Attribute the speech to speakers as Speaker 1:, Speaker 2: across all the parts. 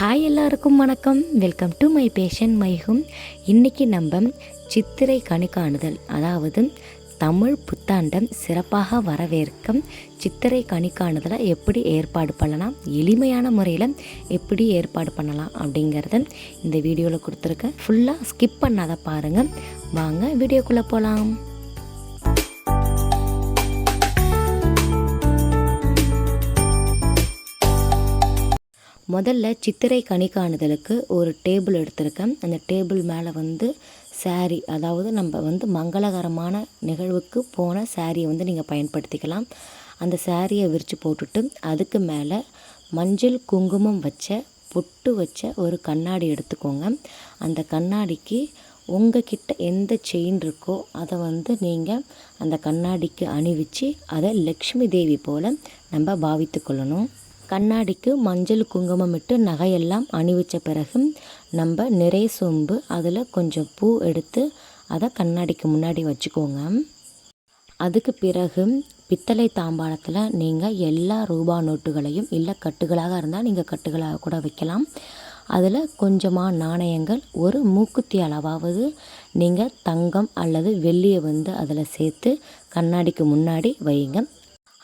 Speaker 1: Hi எல்லாருக்கும் வணக்கம். Welcome to my passion மைஹும் இன்றைக்கி நம்ம சித்திரை கணிக்காணுதல் அதாவது தமிழ் புத்தாண்டம் சிறப்பாக வரவேற்கும் சித்திரை கணிக்காணுதலை எப்படி ஏற்பாடு பண்ணலாம் எளிமையான முறையில் எப்படி ஏற்பாடு பண்ணலாம் அப்படிங்கிறத இந்த வீடியோவில் கொடுத்துருக்கேன். ஃபுல்லாக ஸ்கிப் பண்ணாத பாருங்கள் வாங்க வீடியோக்குள்ளே போகலாம் முதல்ல சித்திரை கணிக்காணுதலுக்கு ஒரு டேபிள் எடுத்திருக்கேன். அந்த டேபிள் மேலே வந்து saree அதாவது நம்ம வந்து மங்களகரமான நிகழ்வுக்கு போன சாரியை வந்து நீங்கள் பயன்படுத்திக்கலாம். அந்த சாரியை விரித்து போட்டுட்டு அதுக்கு மேலே மஞ்சள் குங்குமம் வச்ச பொட்டு வச்ச ஒரு கண்ணாடி எடுத்துக்கோங்க. அந்த கண்ணாடிக்கு உங்ககிட்ட எந்த செயின் இருக்கோ அதை வந்து நீங்கள் அந்த கண்ணாடிக்கு அணிவிச்சு அதை லக்ஷ்மி தேவி போல் நம்ம பாவித்து கொள்ளணும். கண்ணாடிக்கு மஞ்சள் குங்குமம் இட்டு நகையெல்லாம் அணிவிச்ச பிறகு நம்ம நிறைய சொம்பு அதில் கொஞ்சம் பூ எடுத்து அதை கண்ணாடிக்கு முன்னாடி வச்சுக்கோங்க. அதுக்கு பிறகு பித்தளை தாம்பாளத்தில் நீங்கள் எல்லா ரூபா நோட்டுகளையும் இல்லை கட்டுகளாக இருந்தால் நீங்கள் கட்டுகளாக கூட வைக்கலாம். அதில் கொஞ்சமாக நாணயங்கள் ஒரு மூக்குத்தி அளவாவது நீங்கள் தங்கம் அல்லது வெள்ளியை வந்து அதில் சேர்த்து கண்ணாடிக்கு முன்னாடி வைங்க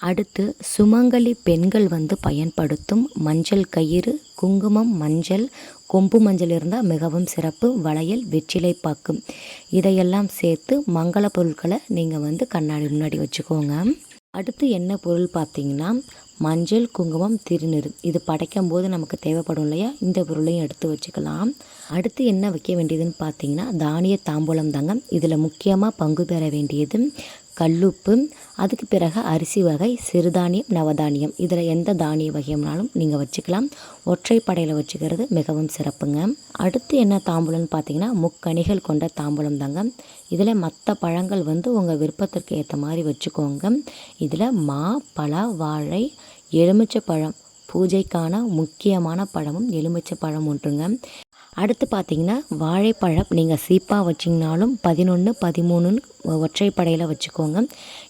Speaker 1: அடுத்து சுமங்கலி பெண்கள் வந்து பயன்படுத்தும் மஞ்சள் கயிறு குங்குமம் மஞ்சள் கொம்பு மஞ்சள் இருந்தால் மிகவும் சிறப்பு வளையல் வெற்றிலை பாக்கு. இதையெல்லாம் சேர்த்து மங்கள பொருட்களை நீங்கள் வந்து கண்ணாடி முன்னாடி வச்சுக்கோங்க. அடுத்து என்ன பொருள் பார்த்தீங்கன்னா மஞ்சள் குங்குமம் திருநீர். இது படைக்கும் போது நமக்கு தேவைப்படும் இல்லையா? இந்த பொருளையும் எடுத்து வச்சுக்கலாம். அடுத்து என்ன வைக்க வேண்டியதுன்னு பார்த்தீங்கன்னா தானிய தாம்பூலம் தாங்க. இதில் முக்கியமாக பங்கு பெற வேண்டியது கல்லுப்பு அதுக்கு பிறகு அரிசி வகை சிறுதானியம் நவதானியம். இதில் எந்த தானிய வகையம்னாலும் நீங்கள் வச்சுக்கலாம். ஒற்றைப்படையில் வச்சுக்கிறது மிகவும் சிறப்புங்க. அடுத்து என்ன தாம்பூலம்னு பார்த்தீங்கன்னா முக்கணிகள் கொண்ட தாம்பூலம் தாங்க. இதில் மற்ற பழங்கள் வந்து உங்கள் விருப்பத்திற்கு ஏற்ற மாதிரி வச்சுக்கோங்க. இதில் மா பழ வாழை எலுமிச்சை பழம். பூஜைக்கான முக்கியமான பழமும் எலுமிச்சை பழம் ஒன்றுங்க. அடுத்து பார்த்தீங்கன்னா வாழைப்பழம் நீங்கள் சீப்பாக வச்சிங்கனாலும் பதினொன்று பதிமூணுன்னு ஒற்றைப்படையில் வச்சுக்கோங்க.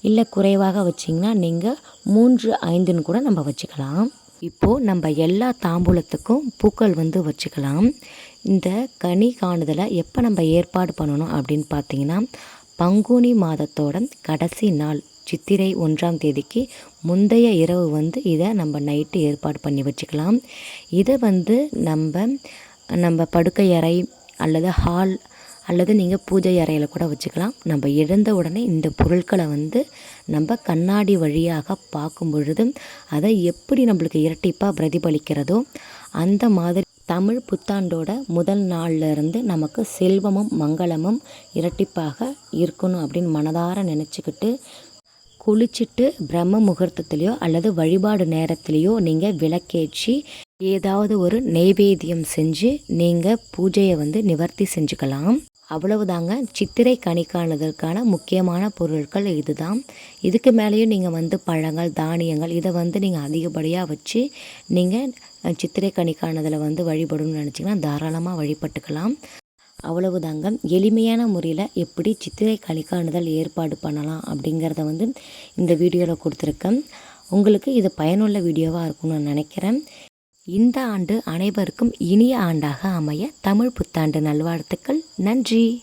Speaker 1: இல்லை குறைவாக வச்சிங்கன்னா நீங்கள் மூன்று ஐந்துன்னு கூட நம்ம வச்சுக்கலாம். இப்போது நம்ம எல்லா தாம்பூலத்துக்கும் பூக்கள் வந்து வச்சுக்கலாம். இந்த கனி காணுதலை எப்போ நம்ம ஏற்பாடு பண்ணணும் அப்படின்னு பார்த்தீங்கன்னா பங்குனி மாதத்தோட கடைசி நாள் சித்திரை ஒன்றாம் தேதிக்கு முந்தைய இரவு வந்து இதை நம்ம நைட்டு ஏற்பாடு பண்ணி வச்சுக்கலாம். இதை வந்து நம்ம நம்ம படுக்கை அறை அல்லது ஹால் அல்லது நீங்கள் பூஜை அறையில் கூட வச்சுக்கலாம். நம்ம எழுந்த உடனே இந்த பொருட்களை வந்து நம்ம கண்ணாடி வழியாக பார்க்கும் பொழுது அதை எப்படி நம்மளுக்கு இரட்டிப்பாக பிரதிபலிக்கிறதோ அந்த மாதிரி தமிழ் புத்தாண்டோட முதல் நாள்லேருந்து நமக்கு செல்வமும் மங்களமும் இரட்டிப்பாக இருக்கணும் அப்படின்னு மனதார நினச்சிக்கிட்டு குளிச்சுட்டு பிரம்ம முகூர்த்தத்துலேயோ அல்லது வழிபாடு நேரத்துலேயோ நீங்கள் விளக்கேற்றி ஏதாவது ஒரு நெய்வேத்தியம் செஞ்சு நீங்கள் பூஜையை வந்து நிவர்த்தி செஞ்சுக்கலாம். அவ்வளவுதாங்க. சித்திரை கணிக்கானதற்கான முக்கியமான பொருட்கள் இதுதான். இதுக்கு மேலேயும் நீங்கள் வந்து பழங்கள் தானியங்கள் இதை வந்து நீங்கள் அதிகப்படியாக வச்சு நீங்கள் சித்திரை கணிக்கானதில் வந்து வழிபடணும்னு நினச்சிங்கன்னா தாராளமாக வழிபட்டுக்கலாம். அவ்வளவுதாங்க. எளிமையான முறையில் எப்படி சித்திரை கலிக்காணுதல் ஏற்பாடு பண்ணலாம் அப்படிங்கிறத வந்து இந்த வீடியோவில் கொடுத்துருக்கேன். உங்களுக்கு இது பயனுள்ள வீடியோவாக இருக்கும்னு நான் நினைக்கிறேன். இந்த ஆண்டு அனைவருக்கும் இனிய ஆண்டாக அமைய தமிழ் புத்தாண்டு நல்வாழ்த்துக்கள். நன்றி.